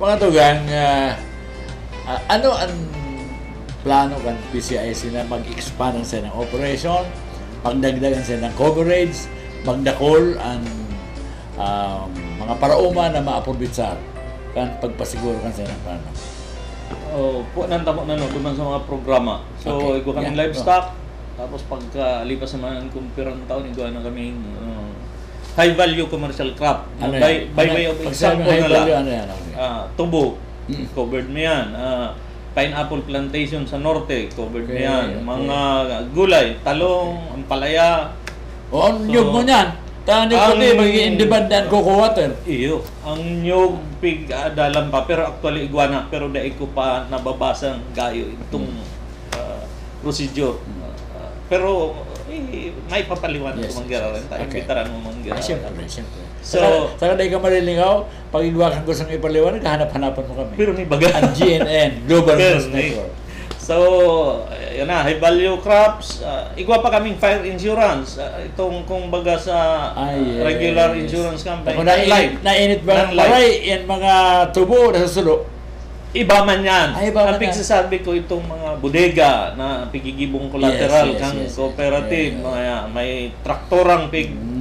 mga tugang, ah, ah, ano ang plano kan PCIC na mag-expand ang ng operation, pagdagdagan sa ng coverage, magdakol ang um, mga parauma na maaprobinsar kan pagpasiguro kan sa ng plano. Oh, po nang tamo na no duman sa mga programa. So, Okay. ikaw kaming Yeah. livestock. Tapos pagka lipas naman ang kumpirang taon, ikaw na kaming uh, high value commercial crop. Ano by, by Ano- way of example na lang. value, ano yan? Okay. Ah, tubo, Mm. covered mo yan. Ah, pineapple plantation sa norte, covered Okay, yan. okay. Mga gulay, talong, ampalaya. O, ang So, nyug mo niyan. Tani ko ni, magiging independent cocoa water. Iyo, ang nyog pig adalam pa pero actually iguana pero dai ko pa nababasang gayo itong ah, procedure. Ah, pero eh, may papaliwanag Yes, ko yes, yes. tayo. Okay. Bitaran mo mangyara. Ay, siyempre, siyempre. So- So, saka dahil ka marilingaw, pag igwakan ko sa ipaliwanag, hanap-hanapan mo kami. Pero ni baga. ang GNN, Global News. Network. So, yun na, high value crops. ah, igwa pa kaming fire insurance. Ah, itong kung baga sa ah, Ay, yes. regular insurance company. Ako nainit, nainit ba ng maray, yan mga tubo na susulo. Iba man yan. Ay, iba man Ang yan. pigsasabi ko itong mga bodega na pigigibong collateral Yes, yes, kang yes, yes. cooperative, Yeah, mga may traktorang pig Mm.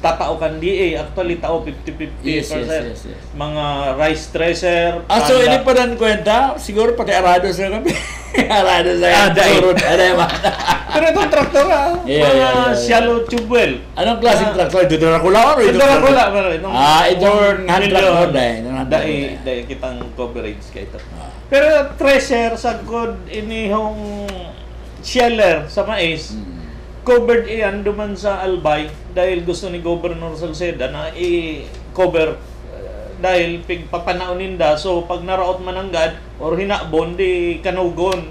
Tatao kan di eh. Actually tao 50-50 Yes, yes, yes, yes. Mga rice thresher. Ah, so panda- ini pa dan kwenta, siguro pati arado sa kami. arado sa dahil. surut. Ano yung mga- Pero itong traktor ah, Yeah, mga yeah, yeah, yeah. shallow tube well. Anong klaseng Ah. traktor? Ito na kula or Ito itong Ah. Itong hand tractor Dahil, dahil. dahil kitang coverage kay ito. Ah. Pero treasure sa good inihong sheller sa mais, Mm. Covered iyan duman sa Albay dahil gusto ni Governor Salceda na i-cover uh, dahil pig papanaunin da so pag naraot mananggad or hinakbon di kanugon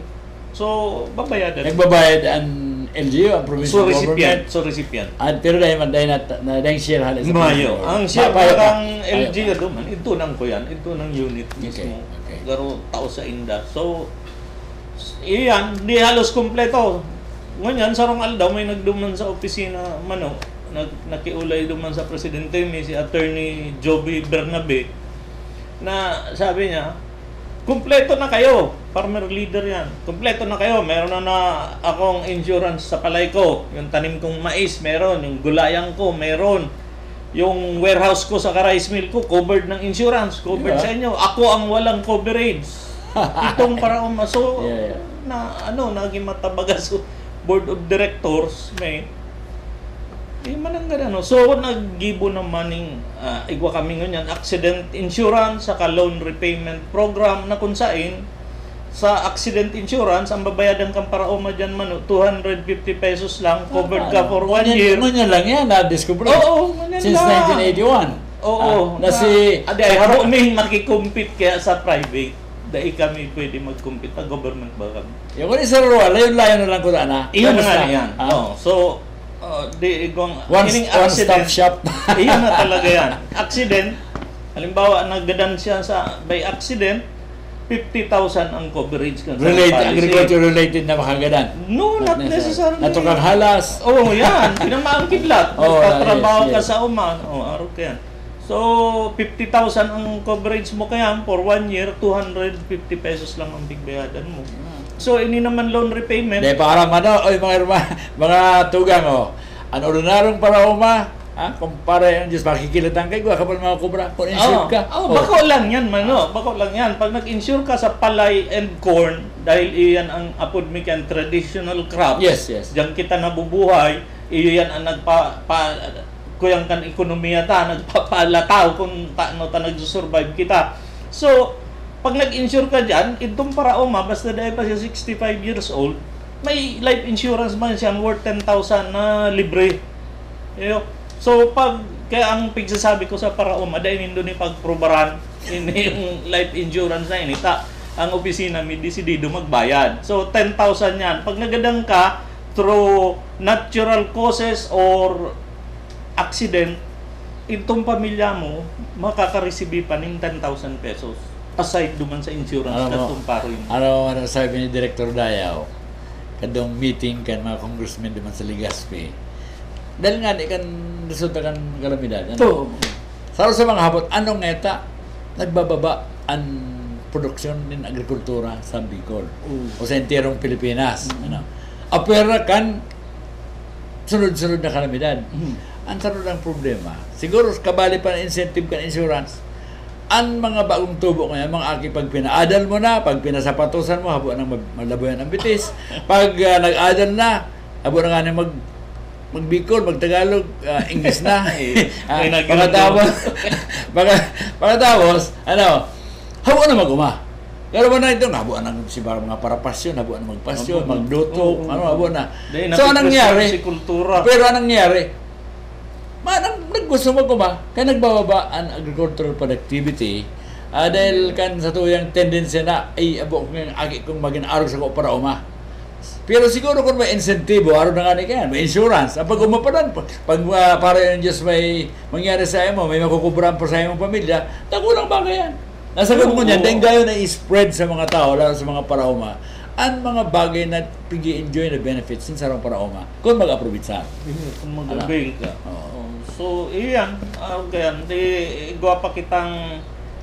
so babayadan Nagbabayad ang LGU, ang so provincial recipient government. so recipient At pero dahil man dahil na, na dahil share halos sa Mayo. Ang share pa. parang Payo LG pa. duman, ito nang ko yan, ito nang unit mismo. okay. Garo tao sa inda. So, iyan, di halos kumpleto. Ngunyan, sarong aldaw, may nagduman sa opisina, mano, nag, nakiulay duman sa presidente ni si attorney Joby Bernabe, na sabi niya, kumpleto na kayo. Farmer leader yan. Kumpleto na kayo. Meron na na akong insurance sa palay ko. Yung tanim kong mais, meron. Yung gulayang ko, meron. Yung warehouse ko sa rice mill ko, covered ng insurance. Covered Yeah. sa inyo. Ako ang walang coverage. Itong para umaso, Yeah, yeah. na ano, naging matabaga sa board of directors, may Di man ang ganun. So, naggibo naman ng ah, igwa kami ngunyan, accident insurance, saka loan repayment program na kung saan sa accident insurance, ang babayadan kang para uma dyan man, 250 pesos lang, covered ka for one Ngunyan- year. Ngunyan lang yan, na-discover. Oo, ngunyan Since lang. 1981. Oo. Ah, na si... Adi, ay, haro may makikompete kaya sa private. Dahil kami pwede mag-compete. Sa government ba kami? Yung kung isa ro, layon-layon na lang ko na. Iyon na nga yan. Ah. Oh, so, uh, di igong One- ining one-stop shop. iyon na talaga yan. Accident, halimbawa nagdadan siya sa by accident, 50,000 ang coverage kan sa Related, policy. agriculture related na makagadan. No, not necessarily. Natukang halas. Oo, oh, yan. Pinamaang kidlat. Oh, Nagtatrabaho yes, ka yes. sa uman. Oh, araw ka yan. So, 50,000 ang coverage mo kaya for one year, 250 pesos lang ang bigbayadan mo. So, ini naman loan repayment. Dahil parang ano, oy, mga, mga, mga tugang, oh. Ang ordinarong para uma, ha? Kumpara yung Diyos, makikilatan kay Gwa, kapag mga kubra, kung insured ka. Oh, bako lang yan, mano. Bako lang yan. Pag nag-insure ka sa palay and corn, dahil iyan ang apod mi traditional crops. Yes, yes. Diyan kita nabubuhay, iyan ang nagpa pa, kuyang kan ekonomiya ta, nagpapalataw kung taano ta nagsusurvive kita. So, pag nag-insure ka dyan, itong para uma, basta dahil pa siya 65 years old, may life insurance man siyang worth 10,000 na libre. Yo. So pag kaya ang pigsasabi ko sa parauma dahil nindo ni pagprobaran ini yung life insurance na ini ta ang opisina mi desidido magbayad. So 10,000 yan. Pag nagadang ka through natural causes or accident, itong pamilya mo makaka-receive pa ng 10,000 pesos aside duman sa insurance Alam mo, katong paro yun. Ano, ano sabi ni Director Dayaw, kadong meeting kan mga congressmen naman sa Ligaspi. Dahil nga, di kan resulta kan kalamidad. Ano? Saro sa mga hapot, anong ngeta? nagbababa ang produksyon ng agrikultura sa Bicol o sa enterong Pilipinas. Ano? Apera kan sunod-sunod na kalamidad. Mhm. Ang tanong ng problema, siguro kabali pa ng incentive kan insurance, ang mga bagong tubo ngayon, mga aki, pag pinaadal mo na, pag pinasapatusan mo, habo nang malaboyan ang bitis. Pag ah, nag-adal na, habo na nga na mag magbikol, magtagalog, uh, English na. Nag- pagkatapos, pagka- pagkatapos, ano, habo na mag-uma. Pero na ito, nabuan ng si para mga parapasyon, nabuan ng magpasyon, magluto, ano, habo na. So, anong nangyari? Pero anong nangyari? Naggusto mo kuma, kaya nagbababa ang agricultural productivity ah, dahil kan sa tuyang tendency na ay abo ko yung agi kong maging araw sa ko para uma. Pero siguro kung may insentibo, araw na nga ni kaya, may insurance. Ang pag umapalan, pag, pag ah, para yung Diyos may mangyari sa iyo mo, may makukuburan pa sa iyong pamilya, tagulang bagay yan. Nasa ganun mo niyan, dahil gayon na i-spread sa mga tao, lalo sa mga parauma, ang mga bagay na pigi-enjoy na benefits sin sarong parauma kung mag-approve sa. Kung mag-avail ka. Oo. So, iyan. Ah, ganyan. Di, igwa pa kitang...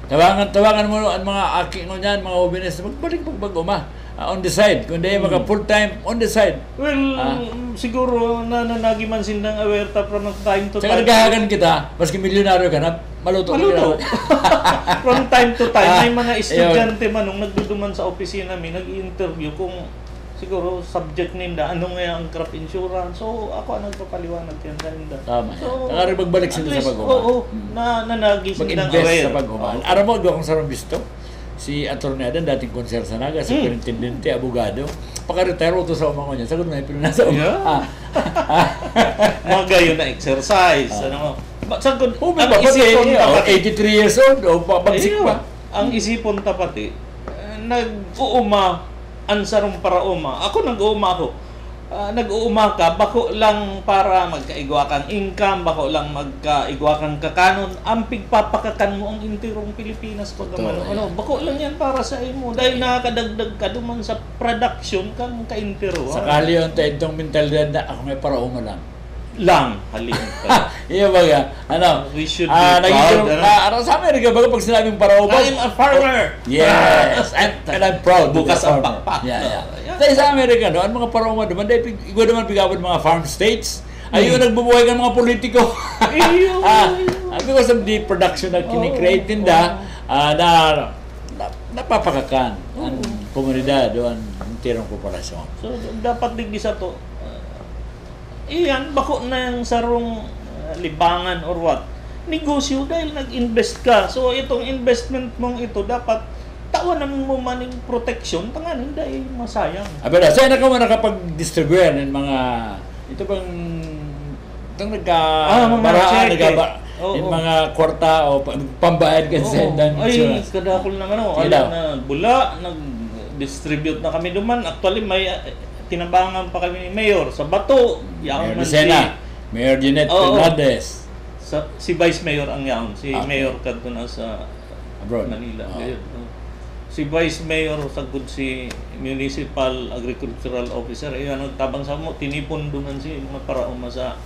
Tawangan, tawangan mo ang mga aki mo niyan, mga hobiness, magbalik magbag-uma. Ah, on the side. Kung di maka full-time, on the side. Well, Ah. siguro na nanagi man sindang aware ta from time to Saka time. naghahagan kita, maski milyonaryo ka na, maluto ka Maluto. from time to time, Ah, may mga estudyante man nung nagduduman sa opisina namin, nag-interview kung siguro subject ninda, ano nga ang crop insurance. So, ako ang nagpapaliwanag yan sa ninda. Tama. So, rin magbalik sila sa pag-uma. Oo, Hmm. na nanagi sindang Mag-invest aware. sa pag-uma. Oo. Aram mo, doon kung sarong bisto, si Atty. Adan, dating konser sa Naga, Hmm. superintendente, abogado, paka-retire to sa umango niya. Sagot na, pinunasa uma. Yeah. Ah. mga gayon na exercise. Ah. ano mo. Ba- Sagod, Oh, ang babat isipon eh, tapat, oh, 83 years old, o pabagsik Ayun, pa. ang isipon tapat eh, nag-uuma, ansarong para uma. Ako nag-uuma ako. Ah, nag-uuma ka, bako lang para magkaigwa kang income, bako lang magkaigwa kang kakanon, ang pigpapakakan mo ang intirong Pilipinas pag ano, ano, bako lang yan para sa imo dahil nakakadagdag ka duman sa production kang kaintiro. ah. Sakali yung itong mentalidad na ako may para uma lang. Lang halin ka. Iya ba nga? Ano? We should Ah, be naging- proud, ano? ah, ano sa Amerika, baga pag sinabing para uma, I'm a farmer. Yes, and, and I'm proud. Bukas ang pakpak. Yeah, yeah. Yeah. Dahil sa Amerika, no, ang mga paroma naman, dahil igwa naman bigawad mga farm states, ayun Hmm. nagbubuhay ng mga politiko. Ah, ah, because of the production na kinikreate Oo, nila, ah, na, na napapakakan ang komunidad o ang tirong populasyon. So, dapat digdi sa to. Iyan, bako na yung sarong uh, libangan or what. Negosyo dahil nag-invest ka. So, itong investment mong ito, dapat tawanan mo maning protection, tanganin dahil masayang. Abi na, saan na ka mo nakapag-distribute ng mga, ito bang, itong nagka, Ah, mga baraan, nagka, Oo. yung mga kwarta o pa- pambayad ka sa ng Ay, kadakol na ano. Sige Alam na bula, nag-distribute na kami duman. Actually, may uh, tinabangan pa kami ni Mayor sa Bato. Yang Mayor Lucena, Mayor Jeanette Oo. Fernandez, Sa, si Vice Mayor ang yang, si Ah. Mayor kadto na sa abroad. Manila. Oo. Ayun, no. Si Vice Mayor sagud si Municipal Agricultural Officer ayan nagtabang sa mo tinipon duman si mga parauma sa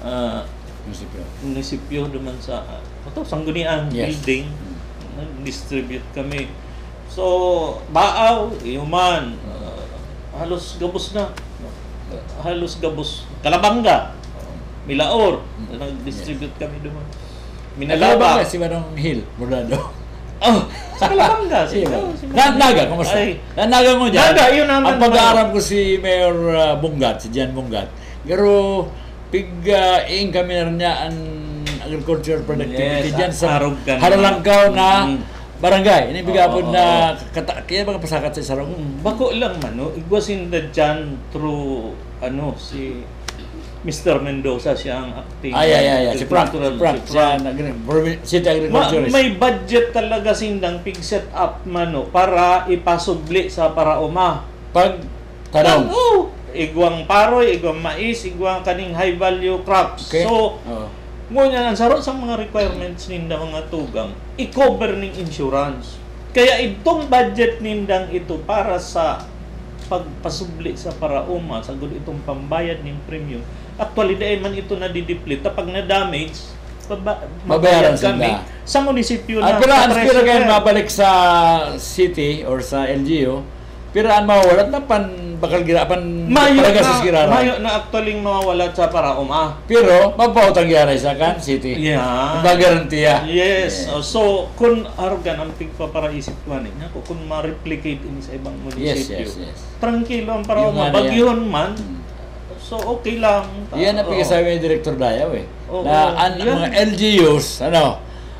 ah, Munisipyo. munisipyo duman sa uh, ato sanggunian Yes. building nag-distribute kami. So, baaw, iuman, ah, halos gabos na. Halos gabos. Kalabanga, Milaor, nag-distribute kami duman. Minalaba. Minalaba. si Manong Hill, Murado. Oh, sa Kalabanga. Sige si- Na, Naga, kumusta? Na, Naga mo dyan. Naga, yun naman, Ang pag-aaram ko si Mayor uh, Bungat, si Jan Bungat. Pero, pig uh, kami na rin niya ang agriculture productivity Yes, dyan sa. Haralangkaw na Mm. Barangay. Ini bigapon Oo, na kata, kaya mga pasakat sa sarong. Mm, Bako lang man, no? Igwasin na dyan through, ano, si Mr. Mendoza, siya ang acting. Ay, ay, ay, ay. Si Frank, si Frank, si nag- provi- city Ma- agriculturist. may budget talaga sindang pig set up mano para ipasubli sa parauma. Pag, tanong. Oh, igwang paroy, igwang mais, igwang kaning high value crops. Okay. So, Oo. Ngunyan, ang saro sa mga requirements ninda mga tugang, i-cover ning insurance. Kaya itong budget nindang ito para sa pagpasubli sa parauma, sa itong pambayad ng premium, actually dahil man ito na-deplete, pag na-damage, baba, mabayad kami sa munisipyo At na. piraan, sa pira kayo mabalik sa city or sa LGU, piraan mawawalat na pan bakal gira pan Mayo na, skirara. mayo na actually mawawala sa para uma. Pero mapautang gyara sa kan city. Yeah. Ba garantiya. Yes. Oh, so, kung argan ang pigpaparaisip ko ani, ako kung ma-replicate ini sa ibang Yes, munisipyo. yes, yes. Tranquilo ang para uma. ano. Bagyon man. So, okay lang. Yan ang pinagsabi ni Director Dayaw eh. Oo, na ang yan. mga LGUs, ano,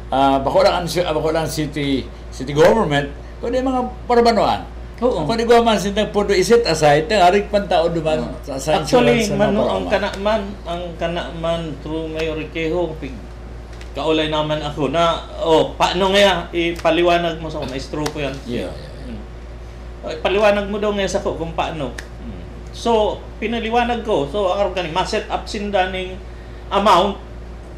ah bako lang ang ah, bako lang city city government, kundi mga parbanuan. Oo. Kung di ko man sindang pundo iset aside, arik pan tao duman sa sa Actually, insurance sa man, no, ang kana man, ang kana man through Mayor Riquejo, pig, kaulay naman ako na, oh, paano nga, ipaliwanag mo sa maestro ko yan. Yeah, yeah, yeah. Mm. Ay, paliwanag mo daw ngayon sa ko kung paano. Mm. So, pinaliwanag ko. So, ang organic, ma-set up sinda ning amount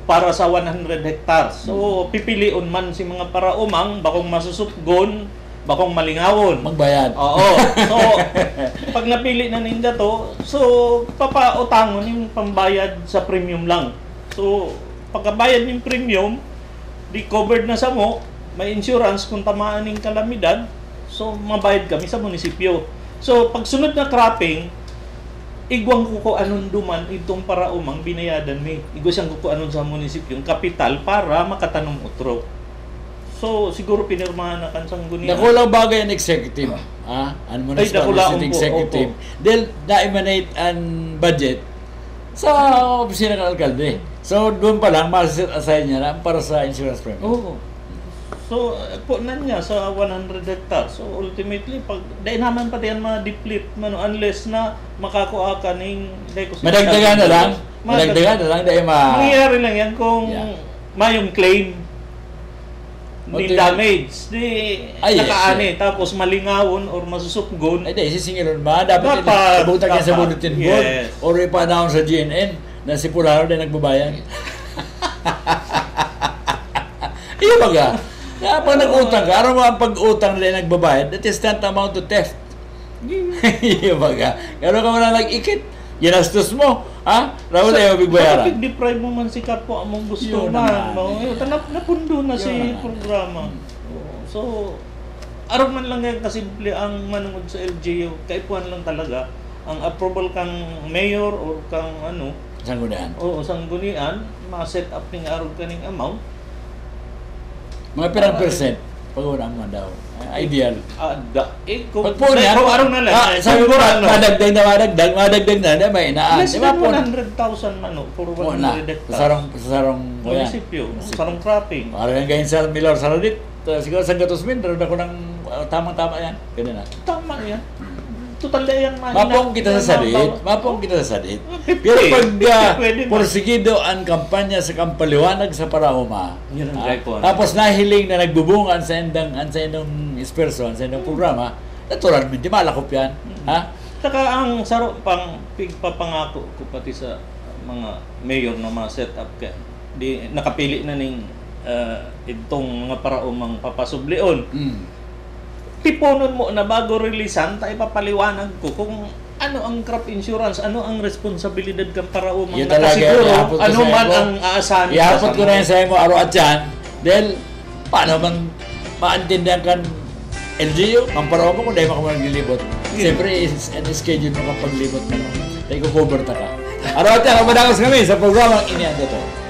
para sa 100 hectares. So, pipilion man si mga para umang, bakong masusupgon, bakong malingawon. Magbayad. Oo. So, pag napili na ninda to, so, papautangon yung pambayad sa premium lang. So, pagkabayad yung premium, di covered na sa mo, may insurance kung tamaan ng kalamidad, so, mabayad kami sa munisipyo. So, pag sunod na cropping, igwang ko ko anon duman itong para umang binayadan mi. Igwa siyang ko anon sa munisipyo, yung kapital para makatanong utro. So, siguro pinirmahan na kan sang gunian. Nakulang bagay ang executive. Ah, ang Ay, municipal nakulaong city po, executive. Dahil na-emanate ang budget sa opisina ng alkalde. So, doon pa lang, masaset aside niya na para sa insurance premium. Oo. So, eh, po na niya sa 100 hectares. So, ultimately, pag, dahil naman pati yan ma-deplete, mano, unless na makakuha ka ng... Madagdagan na lang. Madagdagan na lang dahil ma... Mangyayari lang yan kung Yeah. mayong claim ni Okay. damage. Di Ay, yes, nakaani, tapos malingawon or masusupgon. Ay, di, sisingilon ba? Dapat, ibutan niya sa bulletin board Yes. or ipa-announce sa GNN na si Pularo din nagbabayan. Iyo ba ga? Kaya pag nag-utang ka, araw mo ang pag-utang nila nagbabayad, that is not amount to theft. Iyo ba ga? Kaya ka mo na nag-ikit, ginastos mo, ha? Raul na yung bigbayaran. Kapag deprive mo man si kapwa among gusto Yun na man. No? Yun, tanap, napundo na Yun si programa. Oo. So, araw man lang yan kasimple ang manungod sa LGU. Kaipuan lang talaga. Ang approval kang mayor or kang ano, Saan ko daan? o sanggunian, ma-set up ng araw kaning amount, Mga pirang percent, pag-unang mo daw. Ideal. ah, da, eh, kung, Pag po niya, kung araw na lang, ah, sabi ano, madagdag na madagdag, madagdag na, na may inaan. less Di ba than po? 100,000 man, no, for Po na, 100 hectares. sa sarong, sa sarong, kuya. Munisipyo, sarong cropping. Parang yung ganyan sa Milor Saradit, uh, siguro sa Gatusmin, meron ako ng uh, tamang-tama yan. Ganun na. Tama yan. Total na yan, mahina. Mapong kita sa sadit, mapong kita sa sadit. Pero pag uh, man. porsigido ang kampanya sa Kampaliwanag sa Parauma, Yun ang ah, tapos nahiling na nagbubungan sa endang, ang sa endang isperson, sa endang programa, naturalmente malakop yan. Mm. Ha? Saka ang saro pang pigpapangako ko pati sa mga mayor na mga set up ka di nakapili na ning uh, itong mga paraumang papasublion. Mm. Tiponon mo na bago releasean tayo papaliwanag ko kung ano ang crop insurance, ano ang responsibilidad kang paraumang Yun talaga, nakasiguro, ano man ang aasahan Iapot ko na yan sa mo araw at yan. Dahil, paano man maintindihan kan LGU, ang parawa mo kung dahil. Yeah. Siyempre, and schedule mo kapag libot mo. Dahil ko cover ta ka. Araw at yan, kamadangos kami sa programang Inianda to.